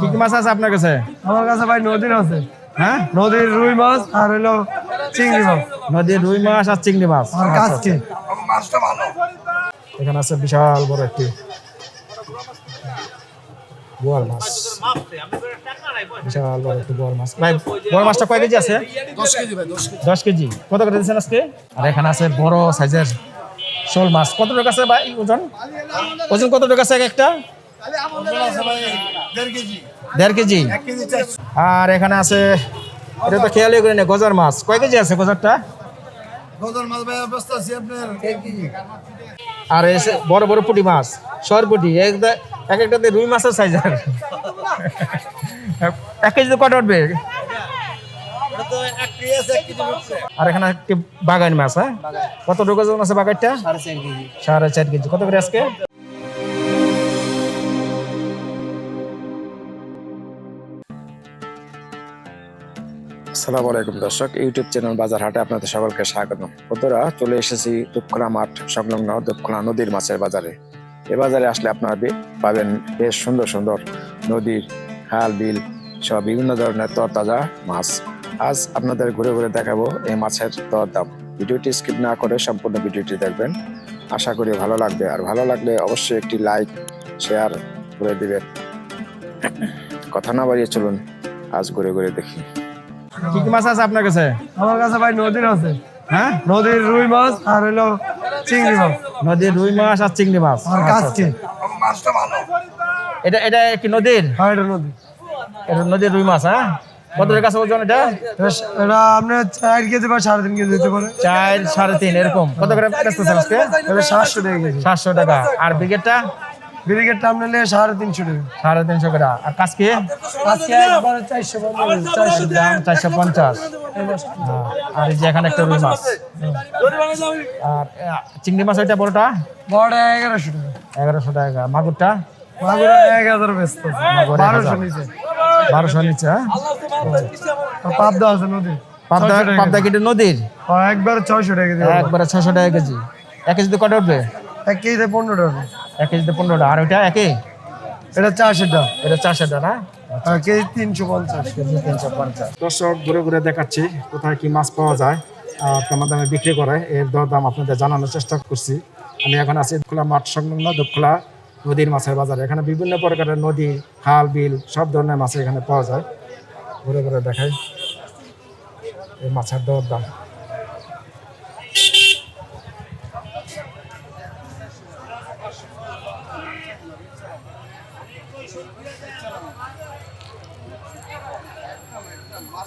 কি কি মাছ আছে আপনার কাছে? আমার কাছে ভাই নদীর আছে। হ্যাঁ? নদীর রুই মাছ আর হলো চিংড়ি মাছ। নদীর রুই মাছ আর চিংড়ি মাছ। আর কাজকে আচ্ছা। এখানে আছে বিশাল বড় একটি বোয়াল মাছ। বিশাল বড় একটি বোয়াল মাছ। ভাই বড় মাছটা কয় কেজি আছে? দশ কেজি কত করে দিচ্ছেন আজকে? আর এখানে আছে বড় সাইজের শোল মাছ। কত টাকা আছে ভাই ওজন? ওজন কত টাকা আছে এক একটা? দেড় কেজি। আর এখানে আছে এটা তো খেয়ালই করে না গজার মাছ। কয় কেজি আছে গজারটা? আর এসে বড় বড় পুঁটি মাছ সর পুঁটি এক এক একটাতে রুই মাছের সাইজের এক কেজিতে কটা উঠবে? আর এখানে একটি বাগান মাছ হ্যাঁ? কত ওজন আছে বাগানটা সাড়ে চার কেজি। কত করে আজকে? আসসালামু আলাইকুম দর্শক, ইউটিউব চ্যানেল বাজার হাটে আপনাদের সকলকে স্বাগত। বন্ধুরা, চলে এসেছি দুপখোলা মাঠ সংলগ্ন দুপখোলা নদীর মাছের বাজারে। এ বাজারে আসলে আপনারা পাবেন বেশ সুন্দর সুন্দর নদীর খাল, বিল সব বিভিন্ন ধরনের তরতাজা মাছ। আজ আপনাদের ঘুরে ঘুরে দেখাবো এই মাছের দর দাম ভিডিওটি স্কিপ না করে সম্পূর্ণ ভিডিওটি দেখবেন। আশা করি ভালো লাগবে। আর ভালো লাগলে অবশ্যই একটি লাইক, শেয়ার করে দিবেন। কথা না বাড়িয়ে চলুন, আজ ঘুরে ঘুরে দেখি। কি কি মাছ আছে আপনার কাছে? আমার কাছে ভাই নদীর আছে। হ্যাঁ? নদীর রুই মাছ আর হলো চিংড়ি মাছ। নদীর রুই মাছ আর চিংড়ি মাছ। আর আচ্ছা, কাজকে আচ্ছা। এটা এটা কি নদীর? হ্যাঁ এটা নদী। এটা নদীর রুই মাছ হ্যাঁ? কত টাকা আছে ওজন এটা? এটা এটা আপনার চার কেজি বা সাড়ে তিন কেজি দিতে পারে। চার সাড়ে তিন এরকম। কত করে বেচতেছেন আজকে? সাতশো টাকা সাতশো টাকা। আর ব্রিগেডটা? ব্রিগেডটা আপনার নিলে সাড়ে তিনশো টাকা। সাড়ে তিনশো টাকা আর কাজকে একবারে চারশো পঞ্চাশ। চারশো দাম চারশো পঞ্চাশ। হ্যাঁ, আর এই যে এখানে একটা রুই মাছ। আর চিংড়ি মাছ ওইটা বড়টা? বড় এগারোশো টাকা। এগারোশো টাকা। মাগুরটা? মাগুর এক হাজার ব্যস্ত বারোশো নিচে। বারোশো নিচ্ছে হ্যাঁ? আর পাবদা আছে নদী পাবদা ছয়শো টাকা পাবদা কেটে নদীর? আর একবার ছয়শো টাকা কেজি একবারে ছশো টাকা কেজি। এক কেজিতে কটা উঠবে? এক কেজিতে পনেরো টাকা এক কেজিতে পনেরোটা। আর ওইটা একই? এটা চারশো টাকা এটা চারশো টাকা না? আর কেজি তিনশো পঞ্চাশ। কেজি তিনশো পঞ্চাশ। দর্শক ঘুরে ঘুরে দেখাচ্ছি কোথায় কি মাছ পাওয়া যায় আর কেমন দামে বিক্রি করে। এর দর দাম আপনাদের জানানোর চেষ্টা করছি। আমি এখন আছি খোলা মাঠ সংলগ্ন দুপখোলা নদীর মাছের বাজারে। এখানে বিভিন্ন প্রকারের নদী খাল বিল সব ধরনের মাছ এখানে পাওয়া যায়। ঘুরে ঘুরে দেখাই এই মাছের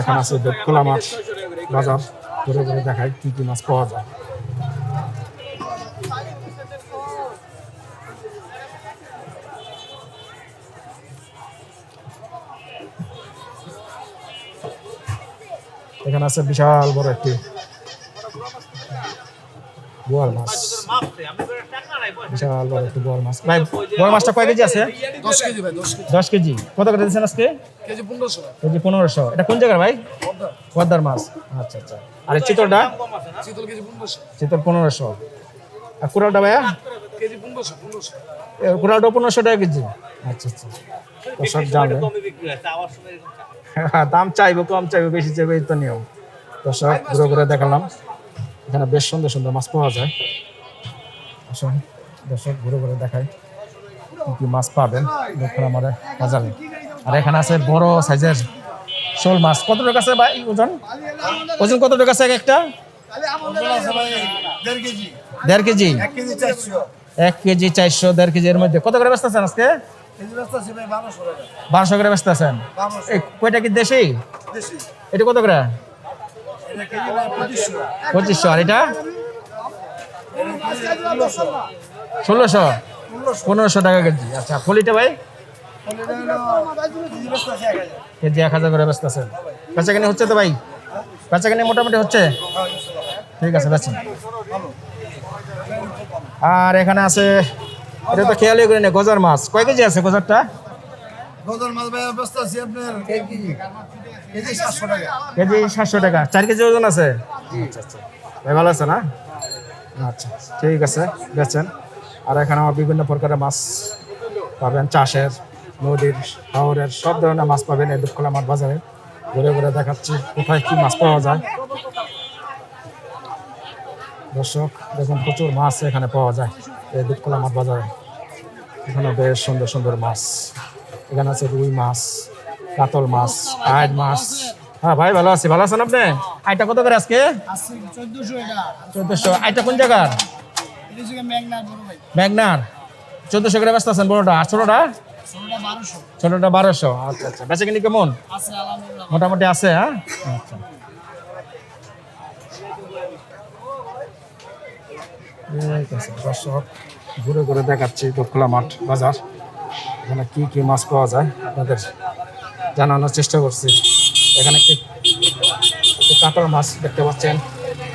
এখন আছে খোলা মাছ বাজার। ঘুরে ঘুরে দেখাই কি কি মাছ পাওয়া যায়। এখানে আছে বিশাল বড় একটি বোয়াল মাছ। বিশাল বড় একটি বোয়াল মাছ। ভাই বড় মাছটা কয় কেজি আছে? দশ কেজি ভাই দশ কেজি। কত করে দিচ্ছেন আজকে? কেজি পনেরোশো কেজি পনেরোশো। এটা কোন জায়গার ভাই? পদ্মার। মাছ। আচ্ছা আচ্ছা। আর চিতলটা? শীতল কেজি পনেরোশো। চিতল পনেরোশো। আর কুড়ালটা ভাইয়া? কেজি পনেরোশো পনেরোশো। কুড়ালটা পনেরোশো টাকা কেজি। আচ্ছা আচ্ছা। সব জানবে। দাম চাইব, কম চাইব, বেশি চাইব, এই তো নিয়ম। সব ঘুরে ঘুরে দেখালাম। এখানে বেশ সুন্দর সুন্দর মাছ পাওয়া যায়। আসুন, দর্শক, ঘুরে ঘুরে দেখাই কি মাছ পাবেন। দেখুন আমাদের বাজারে। আর এখানে আছে বড় সাইজের শোল মাছ। কত টাকা আছে ভাই ওজন? ওজন কত টাকা আছে এক একটা? দেড় কেজি। এক কেজি চারশো। দেড় কেজি এর মধ্যে। কত করে ব্যস্ত আছেন আজকে? বারোশো করে ব্যস্ত আছেন? কয়টা কি দেশি? এটা কত করে? পঁচিশশো? আর এটা? ষোলোশো। পনেরোশো টাকা কেজি। আচ্ছা ফলিটা ভাই? কেজি এক হাজার করে ব্যস্ত আছেন। বেচাকেনি হচ্ছে তো ভাই? বেচাকেনি মোটামুটি হচ্ছে? ঠিক আছে বেচেন। আর এখানে আছে এটা তো খেয়ালই করে নেই গজার মাছ। কয় কেজি আছে গজারটা? গদর মাছ ভাই ব্যস্ত আছি আপনার কেজি। কেজি সাতশো টাকা। কেজি সাতশো টাকা। চার কেজি ওজন আছে? আচ্ছা আচ্ছা। ভাই ভালো আছে না আচ্ছা ঠিক আছে বেচেন। আর এখানে আমার বিভিন্ন প্রকারের মাছ পাবেন চাষের নদীর শহরের সব ধরনের মাছ পাবেন এই দুঃখলা মাঠ বাজারে। ঘুরে ঘুরে দেখাচ্ছি কোথায় কি মাছ পাওয়া যায়। দর্শক দেখুন প্রচুর মাছ এখানে পাওয়া যায় এই দুঃখলা মাঠ বাজারে। এখানে বেশ সুন্দর সুন্দর মাছ। এখানে আছে রুই মাছ, কাতল মাছ, আইড মাছ। হ্যাঁ ভাই, ভালো আছি। ভালো আছেন আপনি? আইটা কত করে আজকে? চোদ্দশো। আইটা কোন জায়গার? এটা হচ্ছে মেঘনা বড় ভাই ম্যাগনার। চোদ্দশো করে ব্যস্ত আছেন বড়টা। আর ছোটটা? ছোটটা বারোশো। আচ্ছা আচ্ছা। বেচা কিনি কেমন? মোটামুটি আছে হ্যাঁ? আচ্ছা। ঠিক আছে, দর্শক। ঘুরে ঘুরে দেখাচ্ছি দোখলা মাঠ বাজার। এখানে কি কি মাছ পাওয়া যায় আপনাদের জানানোর চেষ্টা করছি। এখানে কি একটি কাতল মাছ দেখতে পাচ্ছেন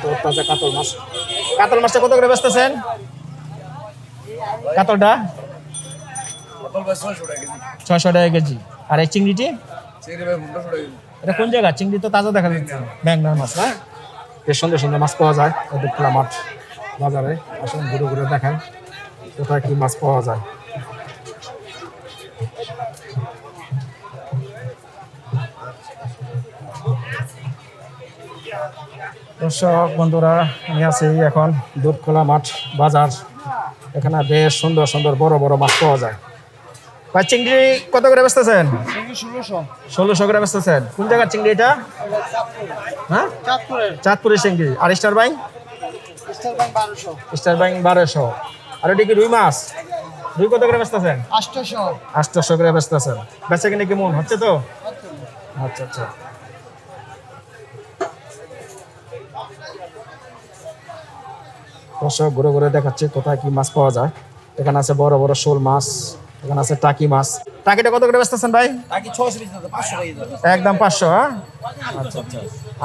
তো তাজা কাতল মাছ। কাতল মাছটা কত করে বেচতেছেন? কাতলটা? ছয়শো টাকা কেজি। আর এই চিংড়িটি? এটা কোন জায়গা? চিংড়ি তো তাজা দেখা যাচ্ছে। ম্যাগনার মাছ হ্যাঁ বেশ সুন্দর সুন্দর মাছ পাওয়া যায় খোলা মাঠ বাজারে। আসুন ঘুরে ঘুরে দেখেন। কোথায় কি মাছ পাওয়া যায়? দর্শক বন্ধুরা আমি আছি এখন দুধখোলা মাঠ বাজার। এখানে বেশ সুন্দর সুন্দর বড় বড় মাছ পাওয়া যায়। ভাই চিংড়ি কত করে বেচতেছেন? ষোলোশো। করে বেচতেছেন। কোন জায়গার চিংড়ি এটা? হ্যাঁ? চাঁদপুরের। চাঁদপুরের চিংড়ি। আর স্টার বাইং? স্টার ব্যাংক বারোশো। স্টার বাইং বারোশো। আর ওটা কি রুই মাছ। রুই কত করে বেচতেছেন? আটশোশো আটশোশো করে বেচতেছেন। বেচা কিনে কেমন? হচ্ছে তো? আচ্ছা আচ্ছা। দর্শক ঘুরে ঘুরে দেখাচ্ছি কোথায় কি মাছ পাওয়া যায়। এখানে আছে বড় বড় শোল মাছ এখানে আছে টাকি মাছ। টাকিটা কত করে বেচতেছেন ভাই? একদম পাঁচশো হ্যাঁ? আচ্ছা আচ্ছা।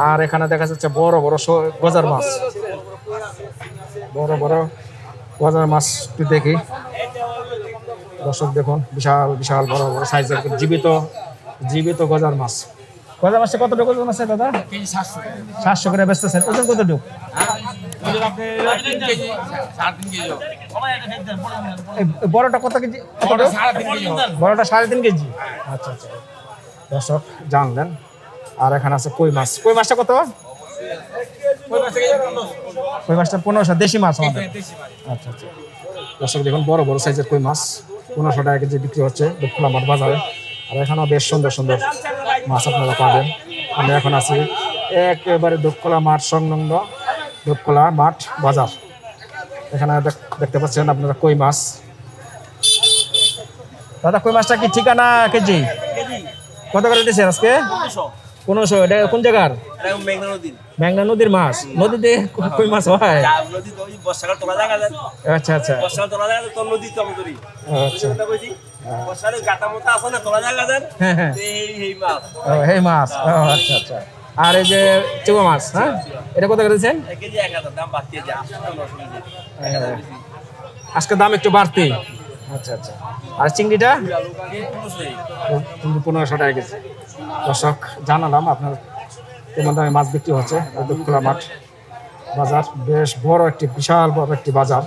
আর এখানে দেখা যাচ্ছে বড় বড় গজার মাছ। বড় বড় গজার মাছটি দেখি। দর্শক দেখুন, বিশাল বিশাল বড় বড় সাইজের জীবিত জীবিত গজার মাছ। গজার মাছটা কতটুকু ওজন আছে দাদা? সাতশো করে বেচতেছেন। ওজন কতটুকু? বড়টা কত কেজি? বড়টা সাড়ে তিন কেজি। আচ্ছা আচ্ছা। দর্শক, জানলেন। আর এখানে আছে কই মাছ? কই মাছটা কত? কই মাছটা পনেরোশো দেশি মাছ আমাদের। আচ্ছা আচ্ছা। দর্শক দেখুন বড় বড় সাইজের কই মাছ। পনেরোশো টাকা কেজি বিক্রি হচ্ছে দুঃখলা মাঠ বাজারে। আর এখানেও বেশ সুন্দর সুন্দর মাছ আপনারা পাবেন। আমি এখন আছি একেবারে দুঃখলা মাঠ সংলগ্ন দুঃখলা মাঠ বাজার। এখানে দেখ- দেখতে পাচ্ছেন আপনারা কই মাছ। দাদা কই মাছটা কি ঠিকানা কেজি? কত করে দিচ্ছেন আজকে? পনেরোশো এটা কোন জায়গার? মেঘনা নদীর মাছ। নদীতে কই মাছ হয়? আচ্ছা আচ্ছা। আচ্ছা। হ্যাঁ হ্যাঁ। এই মাছ। আচ্ছা আচ্ছা। আর এই যে চুবা মাছ হ্যাঁ? এটা কত করে দিচ্ছেন? এক কেজি এক হাজার দাম বাড়তে যায় হ্যাঁ। আজকে দাম একটু বাড়তি। আচ্ছা আচ্ছা। আর চিংড়িটা? পনেরোশো টাকা কেজি। দর্শক, জানালাম আপনার কেমন দামে মাছ বিক্রি হচ্ছে। খোলা মাঠ বাজার, বেশ বড় একটি, বিশাল বড় একটি বাজার।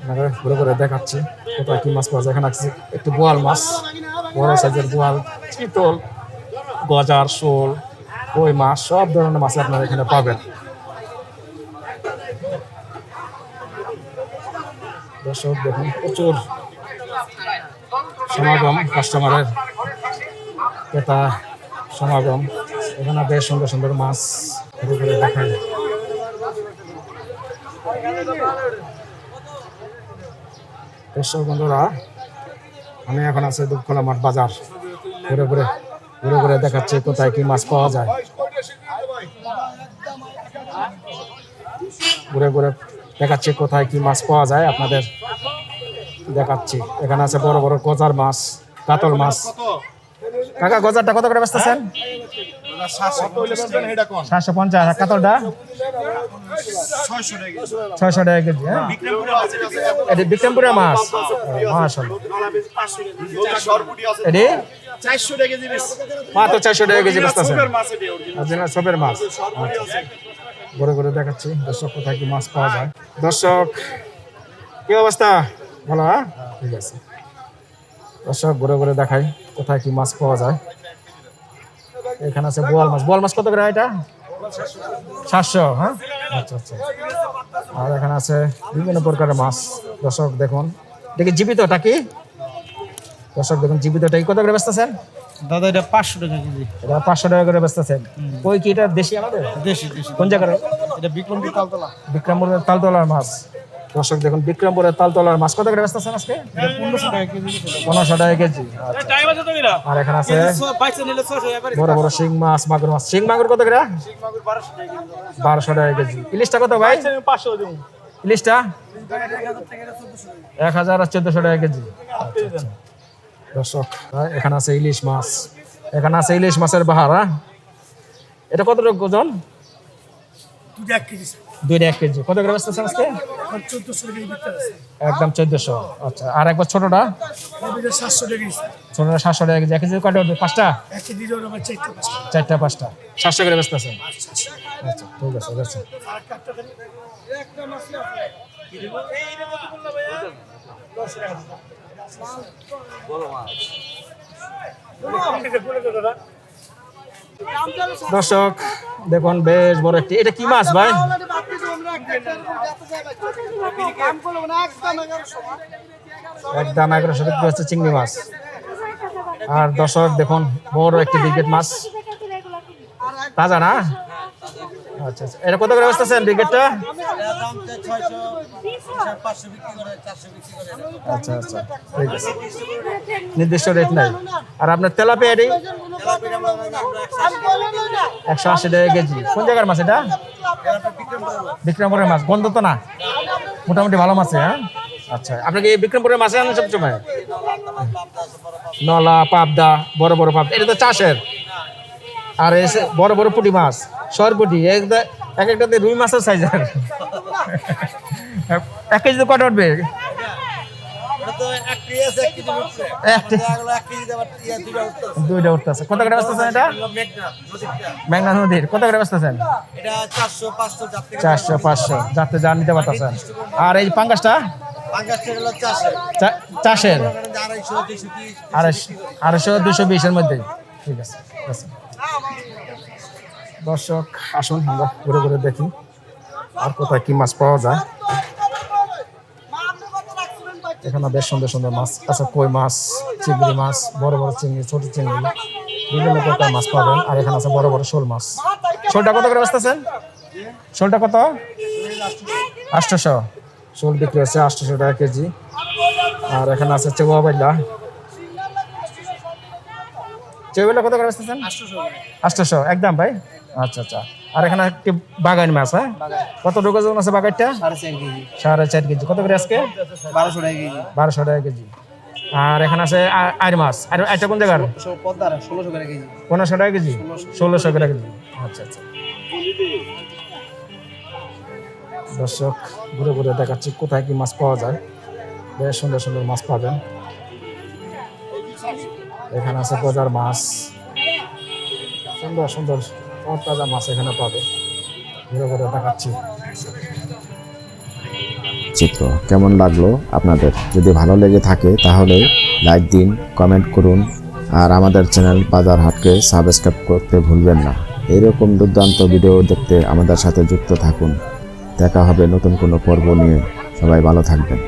আপনাকে ঘুরে ঘুরে দেখাচ্ছি কোথায় কি মাছ পাওয়া যায়। এখানে আছে একটি বোয়াল মাছ, বড় সাইজের বোয়াল, চিতল, গজার শোল, কই মাছ, সব ধরনের মাছ আপনারা এখানে পাবেন। দর্শক, দেখুন, প্রচুর সমাগম কাস্টমারের ক্রেতা সমাগম। এখানে বেশ সুন্দর সুন্দর মাছ ঘুরে দেখায়। দর্শক বন্ধুরা, আমি এখন আছি দুপখোলা মাঠ বাজার। ঘুরে ঘুরে ঘুরে ঘুরে দেখাচ্ছি কোথায় কি মাছ পাওয়া যায়। ঘুরে ঘুরে দেখাচ্ছি কোথায় কি মাছ পাওয়া যায় আপনাদের দেখাচ্ছি। এখানে আছে বড় বড় গজার মাছ কাতল মাছ। কাকা গজারটা কত করে বেচতেছেন? সাতশো পঞ্চাশ। কাতলটা? ছয়শো টাকা কেজি হ্যাঁ? এটি বিক্রমপুরের মাছ। মাশাল্লাহ এটি? মাত্র চারশো টাকা কেজি বেচতেছেন। সবের মাছ। ঘুরে ঘুরে দেখাচ্ছি। দর্শক কোথায় কি মাছ পাওয়া যায়। দর্শক, কি অবস্থা? ভালো হ্যাঁ? ঠিক আছে। দর্শক, ঘুরে ঘুরে দেখাই কোথায় কি মাছ পাওয়া যায়। এখানে আছে বোয়াল মাছ। বোয়াল মাছ কত করে এটা? সাতশো হ্যাঁ? আচ্ছা আচ্ছা। আর এখানে আছে বিভিন্ন প্রকারের মাছ। দর্শক, দেখুন। দেখি জীবিতটা কি দর্শক, দেখুন, জীবিতটা কত করে বেচতেছেন? দাদা এটা পাঁচশো টাকা কেজি। এটা পাঁচশো টাকা করে বেচতেছেন ওই কি এটা দেশি আমাদের? দেশি দেশি। কোন জায়গার? এটা বিক্রমপুর তালতলা। বিক্রমপুরের তালতলার মাছ। দর্শক দেখুন বিক্রমপুরের তালতলার মাছ। কত করে বেচতেছেন আজকে? পনেরোশো টাকা কেজি। পনেরোশো টাকা কেজি। আচ্ছা। আর এখানে আছে? বড়। বড় শিং মাছ মাগুর মাছ। শিং মাগুর কত করে? বারোশো টাকা কেজি। ইলিশটা কত ভাই? পাঁচশো ইলিশটা? এক হাজার আর চোদ্দশো টাকা কেজি। আচ্ছা, আচ্ছা। দর্শক হ্যাঁ, এখানে আছে ইলিশ মাছ। এখানে আছে ইলিশ মাছের বাহার হ্যাঁ এটা কত টাকা ওজন? দুটো এক কেজি দুইটা এক কেজি। কত করে বেচতেছেন আজকে? আছে একদম চোদ্দশো। আচ্ছা আর একবার ছোটটা? সাতশো টাকা ছোটটা সাতশো টাকা কেজি। এক কেজি কয়টা পাঁচটা? চারটে পাঁচটা। চারটা পাঁচটা। সাতশো করে বেচতেছেন? আচ্ছা ঠিক আছে বেচেন। দর্শক, দেখুন, বেশ বড় একটি এটা কি মাছ ভাই? একদম এগারোশো বিক্রি হচ্ছে চিংড়ি মাছ। আর দর্শক, দেখুন, বড় একটি ব্রিগেড মাছ। তাজা না? আচ্ছা আচ্ছা। এটা কত করে বেচতেছেন ব্রিগেডটা? আচ্ছা আচ্ছা। নির্দিষ্ট রেট নাই। আর আপনার তেলাপিয়া এটি? একশো আশি টাকা কেজি। কোন জায়গার মাছ এটা? বিক্রমপুরের মাছ। গন্ধ তো না? মোটামুটি ভালো মাছ হ্যাঁ? আচ্ছা। আপনাকে বিক্রমপুরের মাছে আনেন সবসময়? নলা, পাবদা, বড় বড় পাবদা। এটা তো চাষের? আর এসে বড় বড় পুঁটি মাছ, সরপুটি, এক একটাতে রুই মাছের সাইজের এক কেজিতে কটা উঠবে? একটা উঠতেছে। করে এটা? নদীর। কত করে চারশো, পাঁচশো। যাতে নিতে পারতেছেন। আর এই পাঙ্গাসটা? চাষের? আড়াইশো দুশো বিশের মধ্যে। ঠিক আছে। দর্শক, আসুন আমরা ঘুরে ঘুরে দেখি আর কোথায় কি মাছ পাওয়া যায়। এখানে বেশ সুন্দর সুন্দর মাছ আছে, কই মাছ, চিংড়ি মাছ, বড় বড় চিংড়ি, ছোট চিংড়ি, বিভিন্ন প্রকার মাছ পাবেন। আর এখানে আছে বড় বড় শোল মাছ। শোলটা কত করে বেচতেছেন শোলটা কত? আটশোশো। শোল বিক্রি হচ্ছে আটশোশো টাকা কেজি। আর এখানে আছে চেওয়া বাইলা চেওয়ালা কত করে বেচতেছেন আটশোশো একদম ভাই? আচ্ছা আচ্ছা। আর এখানে একটি বাগান মাছ হ্যাঁ? কত টাকা ওজন আছে বাগানটা? সাড়ে চার কেজি। কত করে আজকে? বারোশো টাকা কেজি। বারোশো টাকা কেজি। আর এখানে আছে আ- আইর মাছ। আর এটা কোন জায়গার? ষোলোশো টাকা কেজি। পনেরোশো টাকা কেজি? ষোলোশো। টাকা কেজি। আচ্ছা আচ্ছা। দর্শক ঘুরে ঘুরে দেখাচ্ছি কোথায় কি মাছ পাওয়া যায়। বেশ সুন্দর সুন্দর মাছ পাবেন। এখানে আছে গজার মাছ। সুন্দর সুন্দর তাজা মাছ এখানে পাবে। ঘুরে ঘুরে দেখাচ্ছি। চিত্র, কেমন লাগল আপনাদের? যদি ভালো লেগে থাকে তাহলে লাইক দিন কমেন্ট করুন, আর আমাদের চ্যানেল বাজার হাটকে সাবস্ক্রাইব করতে ভুলবেন না। এরকম দুর্দান্ত ভিডিও দেখতে আমাদের সাথে যুক্ত থাকুন। দেখা হবে নতুন কোনো পর্ব নিয়ে। সবাই ভালো থাকবেন।